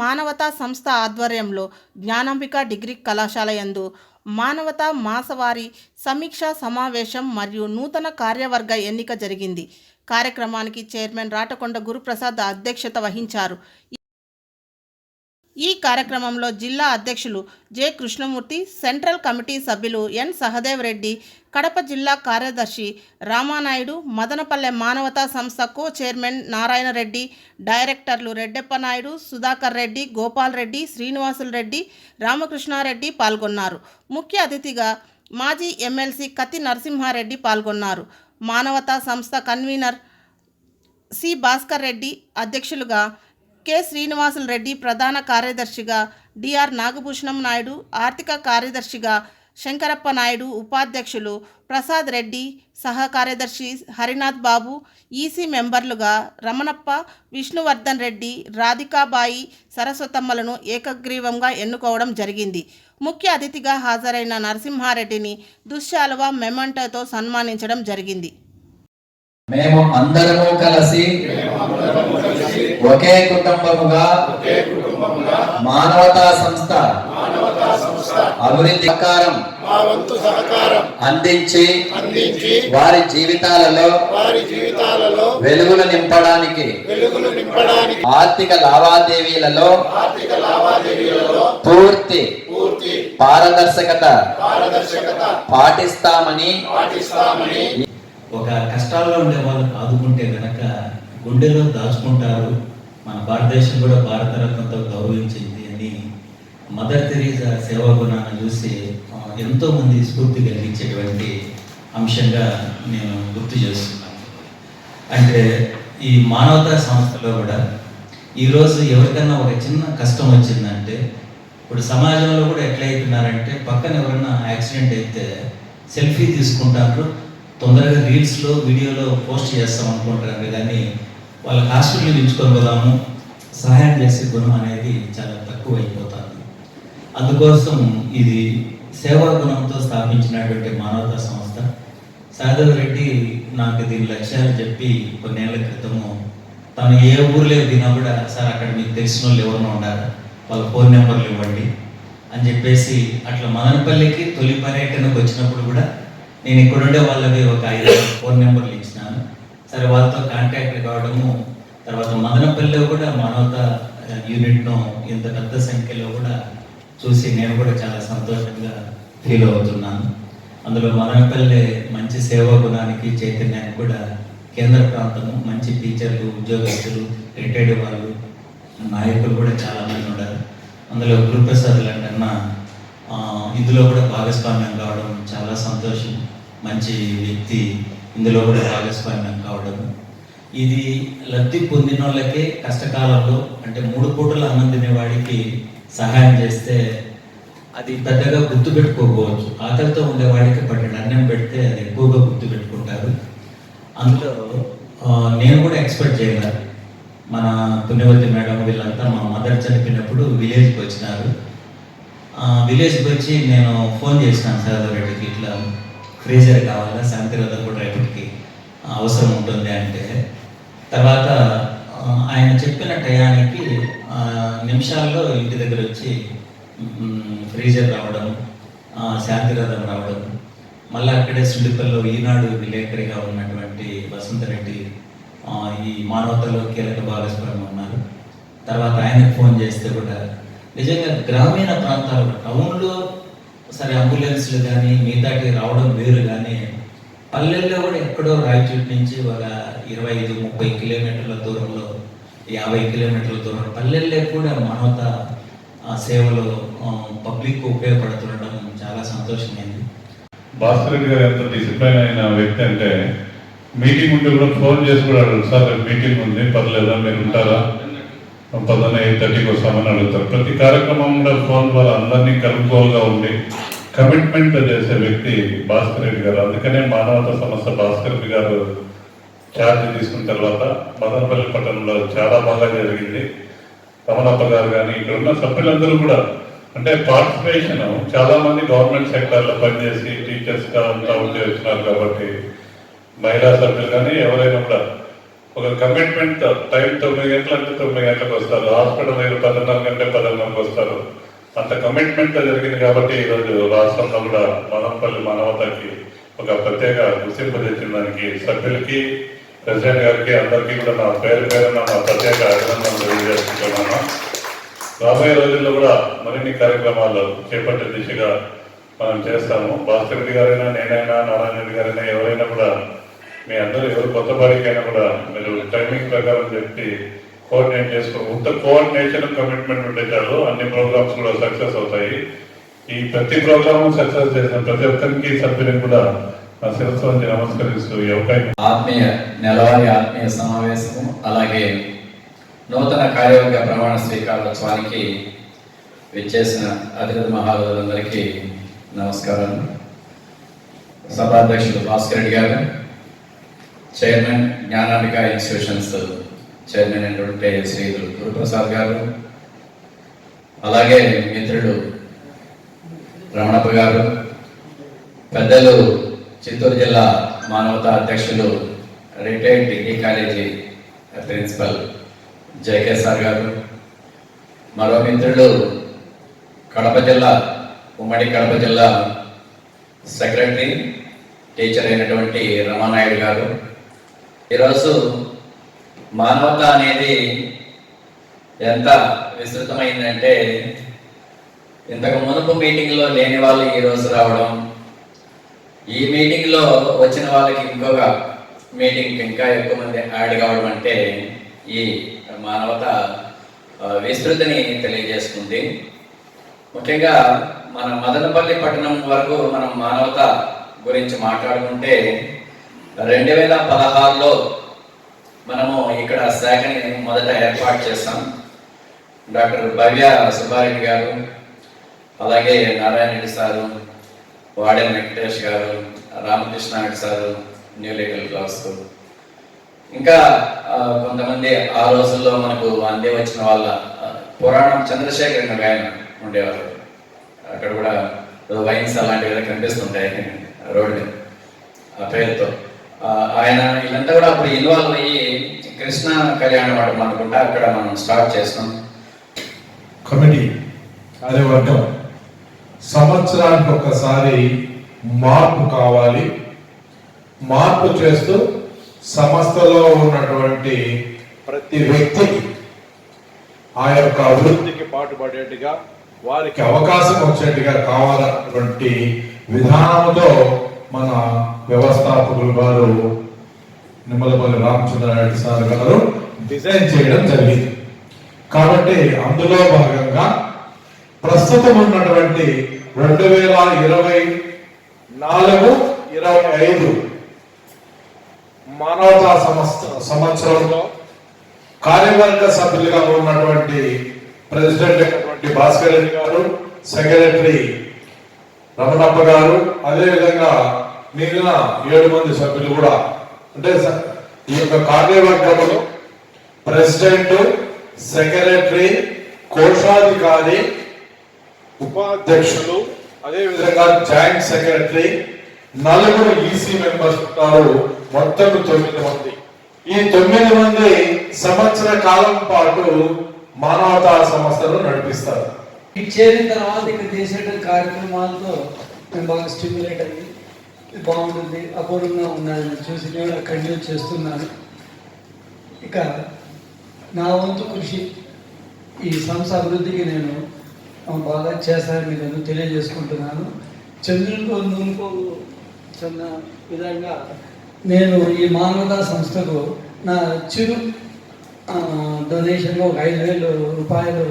మానవతా సంస్థ ఆధ్వర్యంలో జ్ఞానాంబిక డిగ్రీ కళాశాల యందు మానవతా మాసవారి సమీక్షా సమావేశం మరియు నూతన కార్యవర్గ ఎన్నిక జరిగింది. కార్యక్రమానికి చైర్మన్ రాటకొండ గురుప్రసాద్ అధ్యక్షత వహించారు. ఈ కార్యక్రమంలో జిల్లా అధ్యక్షులు జె. కృష్ణమూర్తి సెంట్రల్ కమిటీ సభ్యులు ఎన్. సహదేవ్ రెడ్డి కడప జిల్లా కార్యదర్శి రామానాయుడు మదనపల్లె మానవతా సంస్థ కో చైర్మన్ నారాయణ రెడ్డి డైరెక్టర్లు రెడ్డెప్ప నాయుడు సుధాకర్ రెడ్డి గోపాల్ రెడ్డి శ్రీనివాసులు రెడ్డి రామకృష్ణారెడ్డి పాల్గొన్నారు. ముఖ్య అతిథిగా మాజీ ఎమ్మెల్సీ కత్తి నరసింహారెడ్డి పాల్గొన్నారు. మానవతా సంస్థ కన్వీనర్ సి. భాస్కర్ రెడ్డి అధ్యక్షులుగా కె. శ్రీనివాసులు రెడ్డి ప్రధాన కార్యదర్శిగా డిఆర్ నాగభూషణం నాయుడు ఆర్థిక కార్యదర్శిగా శంకరప్ప నాయుడు ఉపాధ్యక్షులు ప్రసాద్ రెడ్డి సహ కార్యదర్శి హరినాథ్ బాబు ఈసీ మెంబర్లుగా రమణప్ప విష్ణువర్ధన్ రెడ్డి రాధికాబాయి సరస్వతమ్మలను ఏకగ్రీవంగా ఎన్నుకోవడం జరిగింది. ముఖ్య అతిథిగా హాజరైన నరసింహారెడ్డిని దుశ్శాలువ మెమంటోతో సన్మానించడం జరిగింది. మేము అందరము కలిసి ఒకే కుటుంబముగా మానవతా సంస్థ అభివృద్ధి సహకారం అందించి అందించి వారి జీవితాలలో వారి జీవితాలలో వెలుగులు నింపడానికి వెలుగులు నింపడానికి ఆర్థిక లావాదేవీలలో ఆర్థిక లావాదేవీలలో పూర్తి పూర్తి పారదర్శకత పారదర్శకత పాటిస్తామని పాటిస్తామని ఒక కష్టాల్లో ఉండే వాళ్ళు ఆదుకుంటే కనుక గుండెలో దాచుకుంటారు. మన భారతదేశం కూడా భారతరత్నంతో గౌరవించింది అని మదర్ తెరీజా సేవా గుణాన్ని చూసి ఎంతోమంది స్ఫూర్తి కలిగించేటువంటి అంశంగా నేను గుర్తు చేస్తున్నాను. అంటే ఈ మానవతా సంస్థలో కూడా ఈరోజు ఎవరికన్నా ఒక చిన్న కష్టం వచ్చిందంటే ఇప్పుడు సమాజంలో కూడా ఎట్లయితున్నారంటే పక్కన ఎవరైనా యాక్సిడెంట్ అయితే సెల్ఫీ తీసుకుంటారు తొందరగా రీల్స్లో వీడియోలో పోస్ట్ చేస్తాం అనుకుంటారు కానీ వాళ్ళకి హాస్పిటల్ పిలుచుకొని పోదాము. సహాయం చేసే గుణం అనేది చాలా తక్కువ అయిపోతుంది అందుకోసం ఇది సేవా గుణంతో స్థాపించినటువంటి మానవతా సంస్థ. సాధవ రెడ్డి నాకు దీని లక్ష్యాలు చెప్పి కొన్నేళ్ళ క్రితము తను ఏ ఊర్లో దినా కూడా సార్ అక్కడ మీకు తెలిసిన వాళ్ళు ఎవరినో ఉండారా? వాళ్ళ ఫోన్ నెంబర్లు ఇవ్వండి. అని చెప్పేసి అట్లా మదనపల్లికి తొలి పర్యటనకు వచ్చినప్పుడు కూడా నేను ఇక్కడ ఉండే వాళ్ళకి ఒక ఐదు ఫోన్ నెంబర్లు ఇచ్చినాను సరే వాళ్ళతో కాంటాక్ట్ కావడము తర్వాత మదనపల్లిలో కూడా మానవత యూనిట్ను ఇంత పెద్ద సంఖ్యలో కూడా చూసి నేను కూడా చాలా సంతోషంగా ఫీల్ అవుతున్నాను. అందులో మదనపల్లి మంచి సేవా గుణానికి చైతన్యానికి కూడా కేంద్ర ప్రాంతము మంచి టీచర్లు ఉద్యోగస్తులు రిటైర్డ్ వాళ్ళు నాయకులు కూడా చాలా మంది ఉన్నారు. అందులో గురుప్రసాద్ లాంటి అన్న ఇందులో కూడా భాగస్వామ్యం కావడం చాలా సంతోషం. మంచి వ్యక్తి ఇందులో కూడా భాగస్వామ్యం కావడం ఇది లబ్ధి పొందిన వాళ్ళకే కష్టకాలంలో అంటే మూడు పూటల అన్నం తినేవాడికి సహాయం చేస్తే అది పెద్దగా గుర్తు పెట్టుకోకపోవచ్చు. ఆకలితో ఉండేవాడికి పన్నెండు అన్నం పెడితే అది ఎక్కువగా గుర్తు పెట్టుకుంటారు. అందులో నేను కూడా ఎక్స్పెక్ట్ చేయగలను. మన పుణ్యవతి మేడం వీళ్ళంతా మా మదర్ చనిపోయినప్పుడు విలేజ్కి వచ్చినారు. విలేజ్కి వచ్చి నేను ఫోన్ చేసినాను సార్ రెడ్డికి ఇట్లా ఫ్రీజర్ కావాలా శాంతిరథం కూడా రేపటికి అవసరం ఉంటుంది అంటే తర్వాత ఆయన చెప్పిన టయానికి నిమిషాల్లో ఇంటి దగ్గర వచ్చి ఫ్రీజర్ రావడం శాంతి రథం రావడం మళ్ళీ అక్కడే సుడిపల్లో ఈనాడు విలేకరిగా ఉన్నటువంటి వసంతరెడ్డి ఈ మానవతలో కీలక భాగస్వామి ఉన్నారు. తర్వాత ఆయనకు ఫోన్ చేస్తే కూడా నిజంగా గ్రామీణ ప్రాంతాల్లో టౌన్లో సరే అంబులెన్స్లు కానీ మిగతాటి రావడం వేరు కానీ పల్లెల్లో కూడా ఎక్కడో రాయచూటి నుంచి ఒక ఇరవై ఐదు ముప్పై కిలోమీటర్ల దూరంలో యాభై కిలోమీటర్ల దూరం పల్లెల్లో కూడా మానవత ఆ, సేవలో పబ్లిక్ ఉపయోగపడుతుండడం చాలా సంతోషమైంది. భాస్కర్ గారు ఎంత డిసిప్లైన్ అయిన వ్యక్తి అంటే మీటింగ్ ఉంటే కూడా ఫోన్ చేసి కూడా అడుగుతారు సార్ మీటింగ్ ఉంది పర్లేదా మీరు ఉంటారా? పొద్దున్న ఎయిట్ థర్టీకి వస్తామని అడుగుతారు. ప్రతి కార్యక్రమం కూడా ఫోన్ ద్వారా అందరినీ కలుపుకోలుగా ఉండి కమిట్మెంట్ చేసే వ్యక్తి భాస్కర్ రెడ్డి గారు. అందుకనే మానవతా సంస్థ భాస్కర్ రెడ్డి గారు ఛార్జ్ తీసుకున్న తర్వాత మదనపల్లి పట్టణంలో చాలా బాగా జరిగింది. రమణప్ప గారు కానీ ఇక్కడ ఉన్న సభ్యులందరూ కూడా అంటే పార్టిసిపేషన్ చాలా మంది గవర్నమెంట్ సెక్టార్లో పనిచేసి టీచర్స్ ఉంటా ఉండి వచ్చినారు కాబట్టి మహిళా సభ్యులు కానీ ఎవరైనా కూడా ఒక కమిట్మెంట్ టైం తొమ్మిది గంటలు అంటే తొమ్మిది గంటలకు వస్తారు. హాస్పిటల్ దగ్గర పదిన్నర గంటే పదిన్నరకు వస్తారు. అంత కమిట్మెంట్ జరిగింది కాబట్టి ఈరోజు రాష్ట్రంలో కూడా మదనపల్లి మానవతకి ఒక ప్రత్యేక గుర్తింపు తెచ్చిన దానికి సభ్యులకి ప్రెసిడెంట్ గారికి అందరికీ కూడా నా పేరు పేరున నా ప్రత్యేక అభినందనలు తెలియజేస్తున్నాను. రాబోయే రోజుల్లో కూడా మరిన్ని కార్యక్రమాలు చేపట్టే దిశగా మనం చేస్తాము. భాస్కర్ రెడ్డి గారైనా నేనైనా నారాయణ రెడ్డి గారైనా ఎవరైనా కూడా మీ అందరూ ఎవరు కొత్త వారికైనా కూడా ప్రకారం చెప్పి కోఆర్డినేట్ చేసుకో ఉత్త కోఆర్డినేషన్ కమిట్మెంట్ ఉంటే చాలు అన్ని ప్రోగ్రామ్స్ కూడా సక్సెస్ అవుతాయి. ఈ ప్రతి ప్రోగ్రామ్ సక్సెస్ చేసిన ప్రతి ఒక్కరికి సభ్యులకు కూడా నా శిరస్సు నమస్కరిస్తూ ఈ ఆత్మీయ నెలవారీ ఆత్మీయ సమావేశము అలాగే నూతన కార్యవర్గ ప్రమాణ స్వీకారోత్సవానికి విచ్చేసిన అతిథి మహారాజులందరికీ నమస్కారాలు. సభాధ్యక్షుడు భాస్కర్ రెడ్డి గారు చైర్మన్ జ్ఞానాంబిక ఇన్స్టిట్యూషన్స్ చైర్మన్ అయినటువంటి శ్రీ గురుప్రసాద్ గారు అలాగే మిత్రుడు రమణప్ప గారు పెద్దలు చిత్తూరు జిల్లా మానవతా అధ్యక్షులు రిటైర్డ్ డిగ్రీ కాలేజీ ప్రిన్సిపల్ జయకే సార్ గారు మరో మిత్రుడు కడప జిల్లా ఉమ్మడి కడప జిల్లా సెక్రటరీ టీచర్ అయినటువంటి రమానాయుడు గారు ఈరోజు మానవత అనేది ఎంత విస్తృతమైందంటే ఇంతకు మునుపు మీటింగ్లో లేని వాళ్ళు ఈరోజు రావడం ఈ మీటింగ్లో వచ్చిన వాళ్ళకి ఇంకొక మీటింగ్కి ఇంకా ఎక్కువ మంది యాడ్ కావడం అంటే ఈ మానవత విస్తృతిని తెలియజేస్తుంది. ముఖ్యంగా మన మదనపల్లి పట్టణం వరకు మనం మానవత గురించి మాట్లాడుకుంటే రెండు వేల పదహారులో మనము ఇక్కడ శాఖని మొదట ఏర్పాటు చేస్తాం. డాక్టర్ భవ్య సుబ్బారెడ్డి గారు అలాగే నారాయణ రెడ్డి సారు వాడెన్ వెంకటేష్ గారు Ramakrishna Reddy sir new legal class ఇంకా కొంతమంది ఆ రోజుల్లో మనకు అందే వచ్చిన వాళ్ళ పురాణం చంద్రశేఖర్ అనే ఒక ఆయన ఉండేవారు. అక్కడ కూడా వైన్స్ అలాంటివి కనిపిస్తుంటాయి రోడ్డు ఆ పేరుతో. ఆయన వీళ్ళంతా కూడా అప్పుడు ఇన్వాల్వ్ అయ్యి కృష్ణ కళ్యాణం ఆడడం అనుకుంటా అక్కడ మనం స్టార్ట్ చేస్తాం కమిటీ కార్యవర్గం సంవత్సరానికి ఒకసారి మార్పు కావాలి. మార్పు చేస్తూ సంస్థలో ఉన్నటువంటి ప్రతి వ్యక్తికి ఆ యొక్క అభివృద్ధికి పాటుపడేట్టుగా వారికి అవకాశం వచ్చేట్టుగా కావాలన్నటువంటి విధానంతో మన వ్యవస్థాపకులు గారు నిమ్మలపల్లి రామచంద్రారెడ్డి సార్ గారు డిజైన్ చేయడం జరిగింది. కాబట్టి అందులో భాగంగా ప్రస్తుతం ఉన్నటువంటి రెండు వేల ఇరవై నాలుగు ఇరవై ఐదు మానవతా సంవత్సరంలో కార్యవర్గ సభ్యులుగా ఉన్నటువంటి ప్రెసిడెంట్ అయినటువంటి భాస్కర్ రెడ్డి గారు సెక్రటరీ రమణప్ప గారు అదేవిధంగా మిగిలిన ఏడు మంది సభ్యులు కూడా అంటే ఈ యొక్క కార్యవర్గంలో ప్రెసిడెంట్ సెక్రటరీ కోశాధికారి ఉపాధ్యక్షులు అదేవిధంగా జాయింట్ సెక్రటరీ నలుగురు ఈసీ మెంబర్స్ ఉంటారు మొత్తం తొమ్మిది మంది. ఈ తొమ్మిది మంది సంవత్సర కాలం పాటు మానవతా సంస్థలు నడిపిస్తారు. చేరిన తర్వాత ఇక్కడ చేసేట కార్యక్రమాలతో మేము బాగా స్టిమ్యులేట్ అయ్యి బాగుంటుంది అపూర్వంగా ఉన్నాయని చూసి నేను కంటిన్యూ చేస్తున్నాను. ఇక నా వంతు కృషి ఈ సంస్థ అభివృద్ధికి నేను బాగా చేశానని నేను తెలియజేసుకుంటున్నాను. చంద్రునికో నూనెకో చెందిన విధంగా నేను ఈ మానవతా సంస్థకు నా చిరు డొనేషన్లో ఒక ఐదు వేలు రూపాయలు